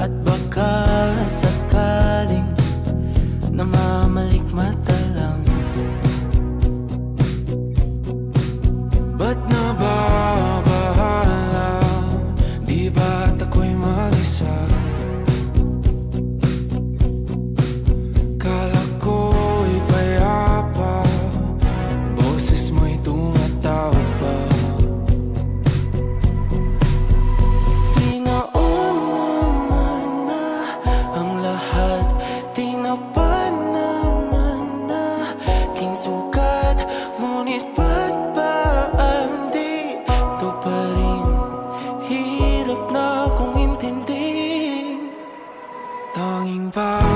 at baka sakaling namamalikmata lang Ba't nababahala? Di ba't ako'y mag-isa? hirap na akong intindihin Tanging ba